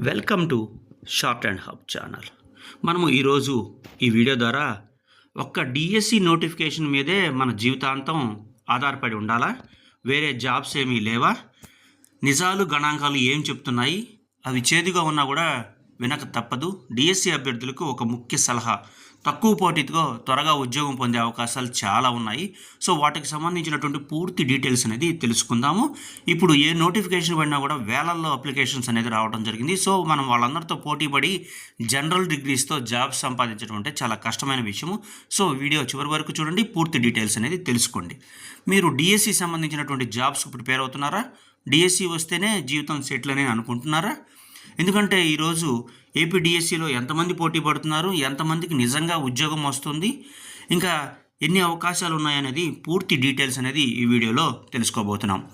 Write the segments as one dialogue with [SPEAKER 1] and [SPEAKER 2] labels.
[SPEAKER 1] Welcome to short and hub channel. మనము ఈరోజు ఈ వీడియో ద్వారా ఒక్క డిఎస్సి నోటిఫికేషన్ మీదే మన జీవితాంతం ఆధారపడి ఉండాలా? వేరే జాబ్స్ ఏమీ లేవా? నిజాలు గణాంకాలు ఏం చెప్తున్నాయి? అవి చేదుగా ఉన్నా కూడా వినక తప్పదు. డిఎస్సి అభ్యర్థులకు ఒక ముఖ్య సలహా. తక్కువ పోటీతో త్వరగా ఉద్యోగం పొందే అవకాశాలు చాలా ఉన్నాయి. సో వాటికి సంబంధించినటువంటి పూర్తి డీటెయిల్స్ అనేది తెలుసుకుందాము. ఇప్పుడు ఏ నోటిఫికేషన్ పడినా కూడా వేలల్లో అప్లికేషన్స్ అనేది రావడం జరిగింది. సో మనం వాళ్ళందరితో పోటీపడి జనరల్ డిగ్రీస్తో జాబ్స్ సంపాదించడం అంటే చాలా కష్టమైన విషయము. సో వీడియో చివరి వరకు చూడండి. పూర్తి డీటెయిల్స్ అనేది తెలుసుకోండి. మీరు డిఎస్సి సంబంధించినటువంటి జాబ్స్ ప్రిపేర్ అవుతున్నారా డిఎస్సి వస్తేనే జీవితం సెటిల్ అని అనుకుంటున్నారా? ఎందుకంటే ఈరోజు ఏపీ డిఎస్సిలో ఎంతమంది పోటీ పడుతున్నారు ఎంతమందికి నిజంగా ఉద్యోగం వస్తుంది ఇంకా ఎన్ని అవకాశాలు ఉన్నాయనేది పూర్తి డీటెయిల్స్ అనేది ఈ వీడియోలో తెలుసుకోబోతున్నాం.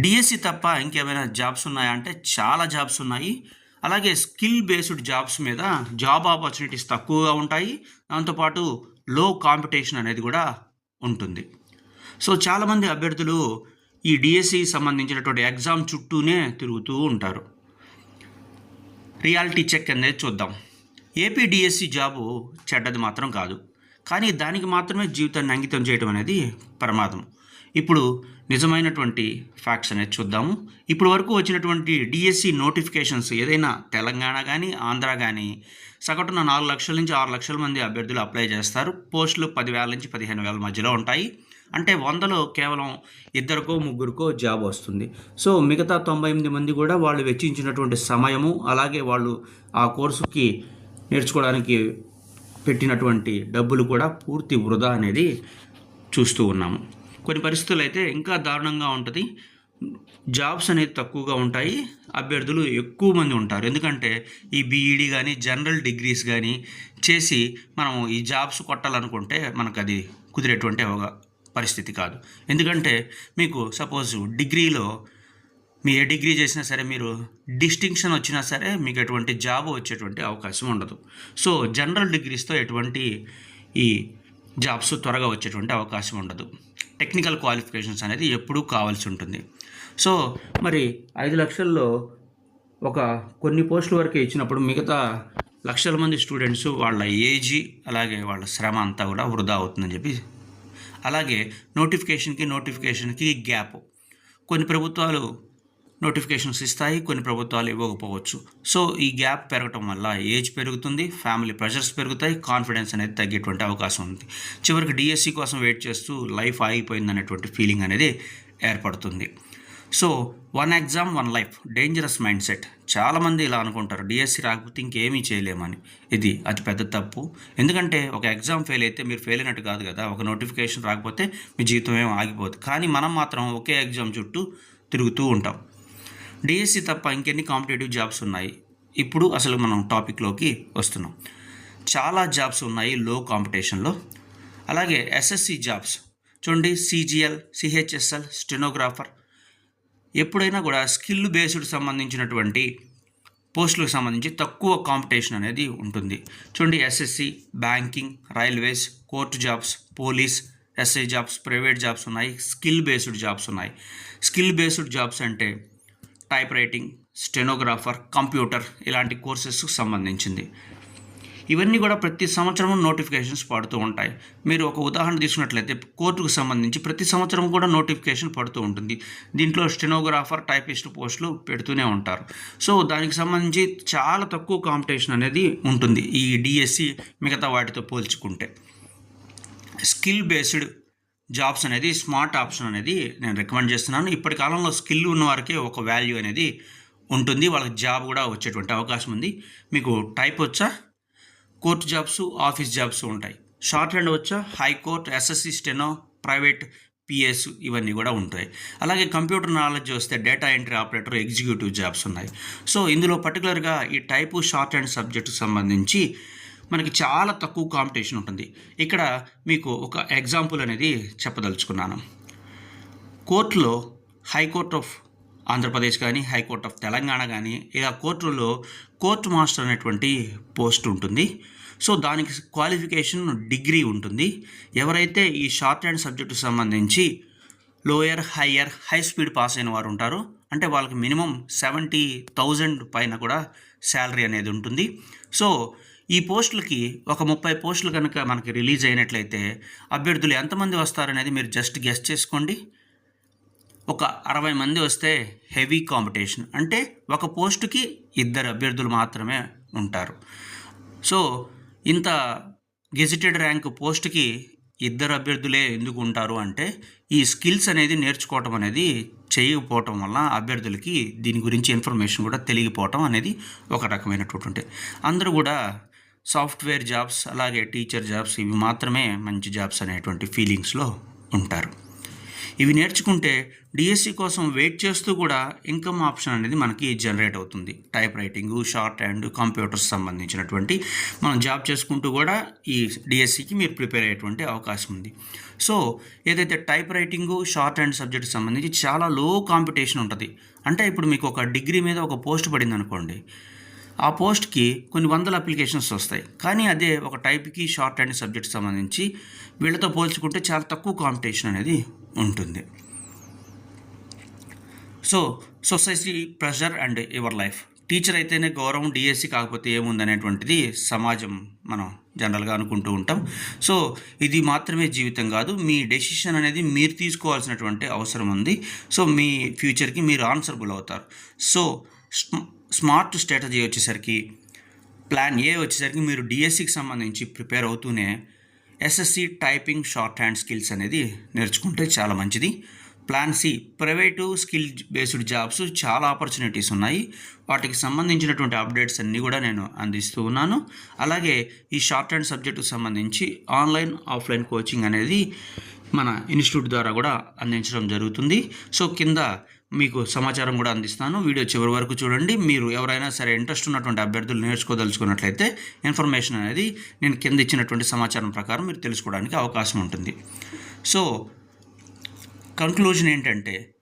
[SPEAKER 1] డిఎస్సి తప్ప ఇంకేమైనా జాబ్స్ ఉన్నాయా అంటే చాలా జాబ్స్ ఉన్నాయి. అలాగే స్కిల్ బేస్డ్ జాబ్స్ మీద జాబ్ ఆపర్చునిటీస్ తక్కువగా ఉంటాయి. దాంతోపాటు లో కాంపిటీషన్ అనేది కూడా ఉంటుంది. సో చాలామంది అభ్యర్థులు ఈ డిఎస్సి సంబంధించినటువంటి ఎగ్జామ్ చుట్టూనే తిరుగుతూ ఉంటారు. రియాలిటీ చెక్ అనేది చూద్దాం. ఏపీడిఎస్సి జాబు చెడ్డది మాత్రం కాదు. కానీ దానికి మాత్రమే జీవితాన్ని అంకితం చేయడం అనేది ప్రమాదం. ఇప్పుడు నిజమైనటువంటి ఫ్యాక్ట్స్ అనేది చూద్దాము. ఇప్పుడు వరకు వచ్చినటువంటి డిఎస్సి నోటిఫికేషన్స్ ఏదైనా తెలంగాణ కానీ ఆంధ్ర కానీ సగటున నాలుగు లక్షల నుంచి ఆరు లక్షల మంది అభ్యర్థులు అప్లై చేస్తారు. పోస్టులు పదివేల నుంచి పదిహేను వేల మధ్యలో ఉంటాయి. అంటే వందలో కేవలం ఇద్దరికో ముగ్గురికో జాబ్ వస్తుంది. సో మిగతా తొంభై ఎనిమిది మంది కూడా వాళ్ళు వెచ్చించినటువంటి సమయము అలాగే వాళ్ళు ఆ కోర్సుకి నేర్చుకోవడానికి పెట్టినటువంటి డబ్బులు కూడా పూర్తి వృధా అనేది చూస్తూ ఉన్నాము. కొన్ని పరిస్థితులు అయితే ఇంకా దారుణంగా ఉంటుంది. జాబ్స్ అనేది తక్కువగా ఉంటాయి. అభ్యర్థులు ఎక్కువ మంది ఉంటారు. ఎందుకంటే ఈ బీఈడి కానీ జనరల్ డిగ్రీస్ కానీ చేసి మనం ఈ జాబ్స్ కొట్టాలనుకుంటే మనకు అది కుదిరేటువంటి అవగా పరిస్థితి కాదు. ఎందుకంటే మీకు సపోజ్ డిగ్రీలో మీ ఏ డిగ్రీ చేసినా సరే మీరు డిస్టింక్షన్ వచ్చినా సరే మీకు ఎటువంటి జాబ్ వచ్చేటువంటి అవకాశం ఉండదు. సో జనరల్ డిగ్రీస్తో ఎటువంటి ఈ జాబ్స్ త్వరగా వచ్చేటువంటి అవకాశం ఉండదు. టెక్నికల్ క్వాలిఫికేషన్స్ అనేది ఎప్పుడూ కావాల్సి ఉంటుంది. సో మరి ఐదు లక్షల్లో ఒక కొన్ని పోస్టుల వరకు ఇచ్చినప్పుడు మిగతా లక్షల మంది స్టూడెంట్స్ వాళ్ళ ఏజీ అలాగే వాళ్ళ శ్రమ అంతా కూడా వృధా అవుతుందని చెప్పి అలాగే నోటిఫికేషన్కి నోటిఫికేషన్కి గ్యాప్. కొన్ని ప్రభుత్వాలు నోటిఫికేషన్స్ ఇస్తాయి కొన్ని ప్రభుత్వాలు ఇవ్వకపోవచ్చు. సో ఈ గ్యాప్ పెరగటం వల్ల ఏజ్ పెరుగుతుంది ఫ్యామిలీ ప్రెషర్స్ పెరుగుతాయి కాన్ఫిడెన్స్ అనేది తగ్గేటువంటి అవకాశం ఉంది. చివరికి డిఎస్సి కోసం వెయిట్ చేస్తూ లైఫ్ ఆగిపోయింది అనేటువంటి ఫీలింగ్ అనేది ఏర్పడుతుంది. So one exam one life dangerous mind set చాలామంది ఇలా అనుకుంటారు. డిఎస్సి రాకపోతే ఇంకేమీ చేయలేమని. ఇది అతి పెద్ద తప్పు. ఎందుకంటే ఒక ఎగ్జామ్ ఫెయిల్ అయితే మీరు ఫెయిల్ అయినట్టు కాదు కదా. ఒక నోటిఫికేషన్ రాకపోతే మీ జీవితం ఏం ఆగిపోదు. కానీ మనం మాత్రం ఒకే ఎగ్జామ్ చుట్టూ తిరుగుతూ ఉంటాం. డిఎస్సి తప్ప ఇంకెన్ని కాంపిటేటివ్ జాబ్స్ ఉన్నాయి? ఇప్పుడు అసలు మనం టాపిక్లోకి వస్తున్నాం. చాలా జాబ్స్ ఉన్నాయి లో. కాంపిటీషన్లో అలాగే ఎస్ఎస్సి జాబ్స్ చూడండి సిజిఎల్ సిహెచ్ఎస్ఎల్ స్టెనోగ్రాఫర్ ఎప్పుడైనా కూడా స్కిల్ బేస్డ్ సంబంధించినటువంటి పోస్టులకు సంబంధించి తక్కువ కాంపిటీషన్ అనేది ఉంటుంది. చూడండి SSC banking railways court jobs police SI jobs private jobs ఉన్నాయి స్కిల్ బేస్డ్ జాబ్స్ ఉన్నాయి. స్కిల్ బేస్డ్ జాబ్స్ అంటే టైప్ రైటింగ్ స్టెనోగ్రాఫర్ కంప్యూటర్ ఇలాంటి కోర్సెస్కు సంబంధించింది. ఇవన్నీ కూడా ప్రతి సంవత్సరం నోటిఫికేషన్స్ పడుతూ ఉంటాయి. మీరు ఒక ఉదాహరణ తీసుకున్నట్లయితే కోర్టుకు సంబంధించి ప్రతి సంవత్సరం కూడా నోటిఫికేషన్ పడుతూ ఉంటుంది. దీంట్లో స్టెనోగ్రాఫర్ టైపిస్ట్ పోస్టులు పెడుతూనే ఉంటారు. సో దానికి సంబంధించి చాలా తక్కువ కాంపిటీషన్ అనేది ఉంటుంది ఈ డిఎస్సి మిగతా వాటితో పోల్చుకుంటే. స్కిల్ బేస్డ్ జాబ్స్ అనేది స్మార్ట్ ఆప్షన్ అనేది నేను రికమెండ్ చేస్తున్నాను. ఇప్పటి కాలంలో స్కిల్ ఉన్న వారికి ఒక వాల్యూ అనేది ఉంటుంది. వాళ్ళకి జాబ్ కూడా వచ్చేటువంటి అవకాశం ఉంది. మీకు టైప్ వచ్చా? కోర్టు జాబ్స్ ఆఫీస్ జాబ్స్ ఉంటాయి. షార్ట్ హ్యాండ్ వచ్చా high court SSC steno private PS ఇవన్నీ కూడా ఉంటాయి. అలాగే కంప్యూటర్ నాలెడ్జ్ వస్తే data entry operator executive jobs ఉన్నాయి. సో ఇందులో పర్టికులర్గా ఈ టైపు షార్ట్ హ్యాండ్ సబ్జెక్టుకు సంబంధించి మనకి చాలా తక్కువ కాంపిటీషన్ ఉంటుంది. ఇక్కడ మీకు ఒక ఎగ్జాంపుల్ అనేది చెప్పదలుచుకున్నాను. కోర్టులో హైకోర్ట్ ఆఫ్ ఆంధ్రప్రదేశ్ కానీ హైకోర్ట్ ఆఫ్ తెలంగాణ కానీ ఇలా కోర్టులో కోర్ట్ మాస్టర్ అనేటువంటి పోస్ట్ ఉంటుంది. సో దానికి క్వాలిఫికేషన్ డిగ్రీ ఉంటుంది. ఎవరైతే ఈ షార్ట్ హ్యాండ్ సబ్జెక్టుకు సంబంధించి lower higher high speed pass అయిన వారు ఉంటారో అంటే వాళ్ళకి మినిమం సెవెంటీ థౌజండ్ పైన కూడా శాలరీ అనేది ఉంటుంది. సో ఈ పోస్టులకి ఒక ముప్పై పోస్టులు కనుక మనకి రిలీజ్ అయినట్లయితే అభ్యర్థులు ఎంతమంది వస్తారనేది మీరు జస్ట్ గెస్ట్ చేసుకోండి. ఒక అరవై మంది వస్తే హెవీ కాంపిటీషన్. అంటే ఒక పోస్టుకి ఇద్దరు అభ్యర్థులు మాత్రమే ఉంటారు. సో ఇంత గెజిటెడ్ ర్యాంక్ పోస్ట్కి ఇద్దరు అభ్యర్థులే ఎందుకు ఉంటారు అంటే ఈ స్కిల్స్ అనేది నేర్చుకోవటం అనేది చేయకపోవటం వల్ల అభ్యర్థులకి దీని గురించి ఇన్ఫర్మేషన్ కూడా తెలియకపోవటం అనేది ఒక రకమైనటువంటి. అందరూ కూడా సాఫ్ట్వేర్ జాబ్స్ అలాగే టీచర్ జాబ్స్ ఇవి మాత్రమే మంచి జాబ్స్ అనేటువంటి ఫీలింగ్స్లో ఉంటారు. ఇవి నేర్చుకుంటే డిఎస్సి కోసం వెయిట్ చేస్తూ కూడా ఇన్కమ్ ఆప్షన్ అనేది మనకి జనరేట్ అవుతుంది. Type writing short and computers సంబంధించినటువంటి మనం జాబ్ చేసుకుంటూ కూడా ఈ డిఎస్సికి మీరు ప్రిపేర్ అయ్యేటువంటి అవకాశం ఉంది. సో ఏదైతే type writing short and subject సంబంధించి చాలా లో కాంపిటీషన్ ఉంటుంది. అంటే ఇప్పుడు మీకు ఒక డిగ్రీ మీద ఒక పోస్ట్ పడింది అనుకోండి ఆ పోస్ట్కి కొన్ని వందల అప్లికేషన్స్ వస్తాయి. కానీ అదే ఒక టైప్కి షార్ట్ అండ్ సబ్జెక్ట్ సంబంధించి వీళ్ళతో పోల్చుకుంటే చాలా తక్కువ కాంపిటీషన్ అనేది ఉంటుంది. So society pressure and your life. Teacher అయితేనే గౌరవం డిఎస్సి కాకపోతే ఏముందనేటువంటిది సమాజం మనం జనరల్గా అనుకుంటూ ఉంటాం. సో ఇది మాత్రమే జీవితం కాదు. మీ డెసిషన్ అనేది మీరు తీసుకోవాల్సినటువంటి అవసరం ఉంది. సో మీ ఫ్యూచర్కి మీరు ఆన్సరబుల్ అవుతారు. సో స్మార్ట్ స్ట్రాటజీ వచ్చేసరికి ప్లాన్ ఏ వచ్చేసరికి మీరు డిఎస్సికి సంబంధించి ప్రిపేర్ అవుతూనే SSC typing shorthand skills అనేది నేర్చుకుంటే చాలా మంచిది. Plan C private skill based jobs చాలా ఆపర్చునిటీస్ ఉన్నాయి. వాటికి సంబంధించినటువంటి అప్డేట్స్ అన్నీ కూడా నేను అందిస్తూ ఉన్నాను. అలాగే ఈ షార్ట్ హ్యాండ్ సబ్జెక్టుకు సంబంధించి ఆన్లైన్ ఆఫ్లైన్ కోచింగ్ అనేది మన ఇన్స్టిట్యూట్ ద్వారా కూడా అందించడం జరుగుతుంది. సో కింద మీకు సమాచారం కూడా అందిస్తాను. వీడియో చివరి వరకు చూడండి. మీరు ఎవరైనా సరే ఇంట్రెస్ట్ ఉన్నటువంటి అభ్యర్థులు నేర్చుకోదలుచుకున్నట్లయితే ఇన్ఫర్మేషన్ అనేది నేను కింద ఇచ్చినటువంటి సమాచారం ప్రకారం మీరు తెలుసుకోవడానికి అవకాశం ఉంటుంది. సో కంక్లూజన్ ఏంటంటే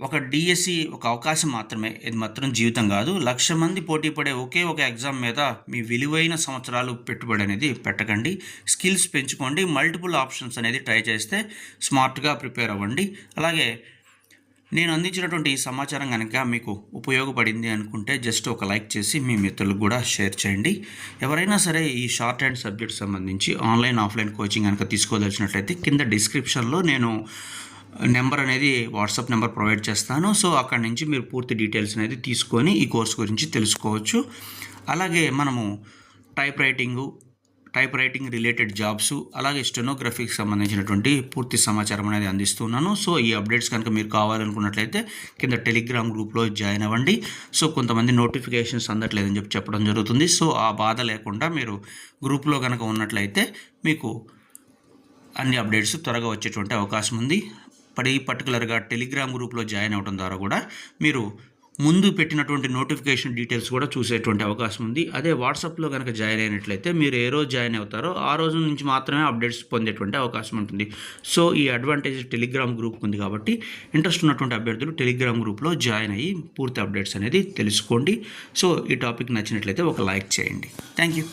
[SPEAKER 1] ఒక డిఎస్సి ఒక అవకాశం మాత్రమే. ఇది మాత్రం జీవితం కాదు. లక్ష మంది పోటీ పడే ఒకే ఒక ఎగ్జామ్ మీద మీ విలువైన సంవత్సరాలు పెట్టుబడి అనేది పెట్టకండి. స్కిల్స్ పెంచుకోండి. మల్టిపుల్ ఆప్షన్స్ అనేది ట్రై చేస్తే స్మార్ట్గా ప్రిపేర్ అవ్వండి. అలాగే నేను అందించినటువంటి ఈ సమాచారం కనుక మీకు ఉపయోగపడింది అనుకుంటే జస్ట్ ఒక లైక్ చేసి మీ మిత్రులకు కూడా షేర్ చేయండి. ఎవరైనా సరే ఈ షార్ట్ హ్యాండ్ సబ్జెక్ట్ సంబంధించి ఆన్లైన్ ఆఫ్లైన్ కోచింగ్ కనుక తీసుకోదలిచినట్లయితే కింద డిస్క్రిప్షన్లో నేను నెంబర్ అనేది వాట్సాప్ నెంబర్ ప్రొవైడ్ చేస్తాను. సో అక్కడ నుంచి మీరు పూర్తి డీటెయిల్స్ అనేది తీసుకొని ఈ కోర్స్ గురించి తెలుసుకోవచ్చు. అలాగే మనము type writing type writing related jobs అలాగే స్టెనోగ్రఫీకి సంబంధించినటువంటి పూర్తి సమాచారం అనేది అందిస్తున్నాను. సో ఈ అప్డేట్స్ కనుక మీరు కావాలనుకున్నట్లయితే కింద టెలిగ్రామ్ గ్రూప్లో జాయిన్ అవ్వండి. సో కొంతమంది నోటిఫికేషన్స్ అందట్లేదని చెప్పి చెప్పడం జరుగుతుంది. సో ఆ బాధ లేకుండా మీరు గ్రూప్లో కనుక ఉన్నట్లయితే మీకు అన్ని అప్డేట్స్ త్వరగా వచ్చేటువంటి అవకాశం ఉంది. పడి పర్టికులర్గా టెలిగ్రామ్ గ్రూప్లో జాయిన్ అవ్వడం ద్వారా కూడా మీరు ముందు పెట్టినటువంటి నోటిఫికేషన్ డీటెయిల్స్ కూడా చూసేటువంటి అవకాశం ఉంది. అదే వాట్సాప్లో కనుక జాయిన్ అయినట్లయితే మీరు ఏ రోజు జాయిన్ అవుతారో ఆ రోజు నుంచి మాత్రమే అప్డేట్స్ పొందేటువంటి అవకాశం ఉంటుంది. సో ఈ అడ్వాంటేజ్ టెలిగ్రామ్ గ్రూప్ ఉంది కాబట్టి ఇంట్రెస్ట్ ఉన్నటువంటి అభ్యర్థులు టెలిగ్రామ్ గ్రూప్లో జాయిన్ అయ్యి పూర్తి అప్డేట్స్ అనేది తెలుసుకోండి. సో ఈ టాపిక్ నచ్చినట్లయితే ఒక లైక్ చేయండి. Thank you